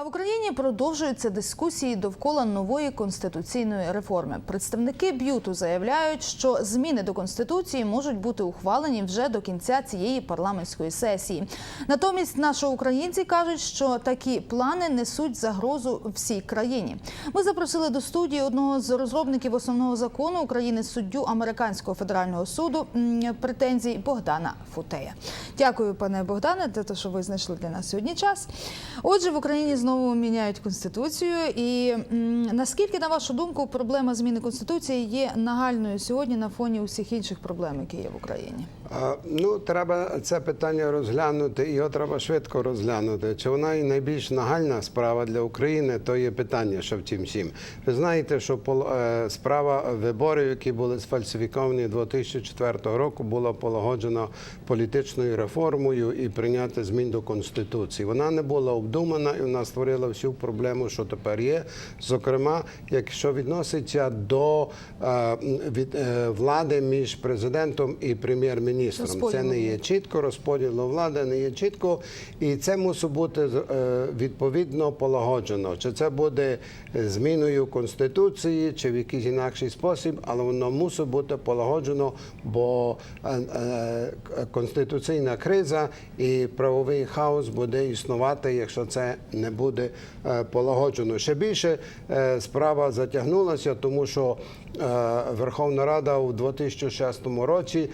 А в Україні продовжуються дискусії довкола нової конституційної реформи. Представники б'юту заявляють, що зміни до конституції можуть бути ухвалені вже до кінця цієї парламентської сесії. Натомість наші українці кажуть, що такі плани несуть загрозу всій країні. Ми запросили до студії одного з розробників основного закону України суддю американського федерального суду претензій Богдана Футея. Дякую, пане Богдане, за те, що ви знайшли для нас сьогодні час. Отже, в Україні знову міняють конституцію. І наскільки, на вашу думку, проблема зміни конституції є нагальною сьогодні на фоні усіх інших проблем, які є в Україні? Ну, треба це питання розглянути, його треба швидко розглянути. Чи вона і найбільш нагальна справа для України, то є питання, що в тім всім. Ви знаєте, що пол- е, справа виборів, які були сфальсифіковані 2004 року, була полагоджена політичною реформою і прийняти змін до конституції. Вона не була обдумана і вона створила всю проблему, що тепер є. Зокрема, якщо відноситься до е, від е, влади між президентом і прем'єр-міністром, це не є чітко, розподілу влади не є чітко, і це мусить бути е, відповідно полагоджено. Чи це буде зміною конституції, чи в якийсь інакший спосіб, але воно мусить бути полагоджено, бо конституційна криза і правовий хаос буде існувати, якщо це не буде е, полагоджено. Ще більше е, справа затягнулася, тому що е, Верховна Рада у 2006 році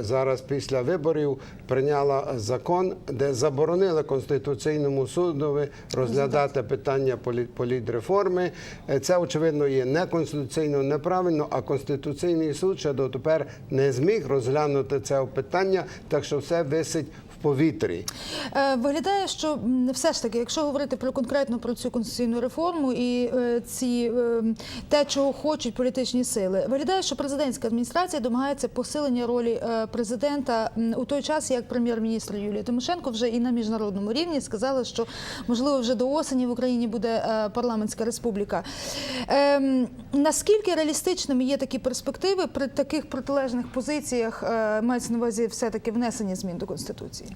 зараз після виборів прийняла закон, де заборонили конституційному судові розглядати питання політреформи. Це очевидно є неконституційно неправильно, а конституційний суд ще дотепер не зміг розглянути це питання, так що все висить повітрі. Е, Виглядає, що все ж таки, якщо говорити про конкретно про цю конституційну реформу і е, ці е, те, чого хочуть політичні сили, виглядає, що президентська адміністрація домагається посилення ролі президента у той час, як прем'єр-міністр Юлія Тимошенко вже і на міжнародному рівні сказала, що можливо вже до осені в Україні буде парламентська республіка. Ем, Наскільки реалістичними є такі перспективи при таких протилежних позиціях? Мається на увазі все таки внесення змін до конституції?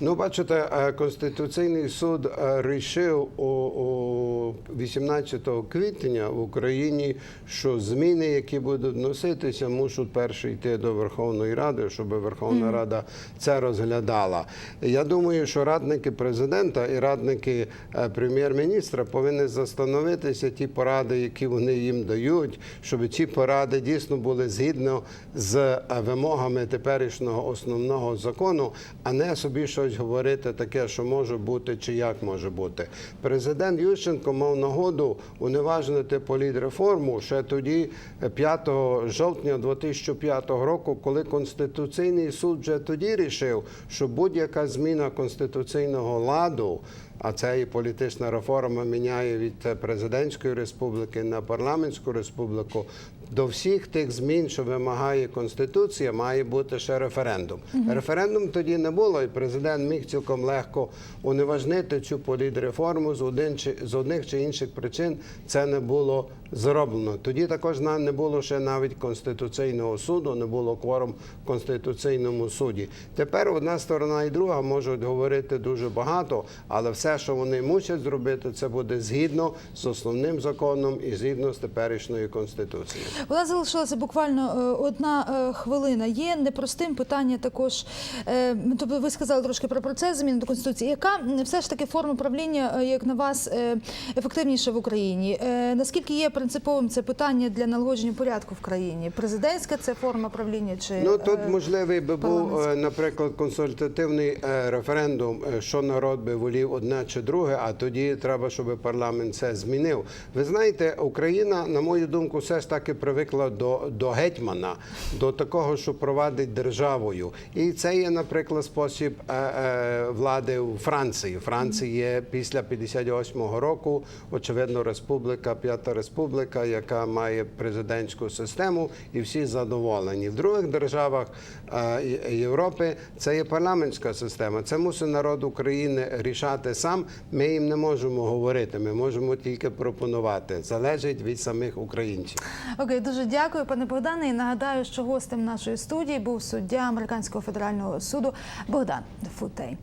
Ну, бачите, е, Конституційний суд е, рішив у, у 18 квітня в Україні, що зміни, які будуть вноситися, мусять перше йти до Верховної Ради, щоб Верховна Рада це розглядала. Я думаю, що радники президента і радники е, прем'єр-міністра повинні застановитися ті поради, які вони їм дають, щоб ці поради дійсно були згідно з вимогами теперішнього основного закону, а не собі щось говорити таке, що може бути чи як може бути. Президент Ющенко мав нагоду уневажнити політреформу ще тоді, е, 5 жовтня 2005 року, коли Конституційний суд вже тоді рішив, що будь-яка зміна конституційного ладу. А це і політична реформа міняє від е, президентської республіки на парламентську республіку. До всіх тих змін, що вимагає конституція, має бути ще референдум. Референдум тоді не було, і президент міг цілком легко уневажнити цю політреформу з один чи з одних чи інших причин. Це не було зроблено. Тоді також не було ще навіть конституційного суду, не було кворум в конституційному суді. Тепер одна сторона і друга можуть говорити дуже багато, але все, що вони мусять зробити, це буде згідно з основним законом і згідно з теперішньою конституцією. У нас залишилася буквально е, одна е, хвилина. Є непростим питання також. е, Тобто ви сказали трошки про процес змін до конституції. Яка все ж таки форма правління, як на вас, ефективніша в Україні? Наскільки є принциповим це питання для налагодження порядку в країні? Президентська це форма правління чи Ну тут е, можливий би був, е, наприклад, консультативний е, референдум, що народ би волів одне чи друге, а тоді треба, щоб парламент це змінив. Ви знаєте, Україна, на мою думку, все ж таки привикла до, до гетьмана, до такого, що провадить державою. І це є, наприклад, спосіб влади у Франції. Франції є після 58-го року, очевидно, республіка, п'ята республіка, яка має президентську систему, і всі задоволені. В других державах е, Європи це є парламентська система. Це мусить народ України рішати сам. Ми їм не можемо говорити. Ми можемо тільки пропонувати. Залежить від самих українців. Окей, дуже дякую, пане Богдане. І нагадаю, що гостем нашої студії був суддя американського федерального суду Богдан Футей.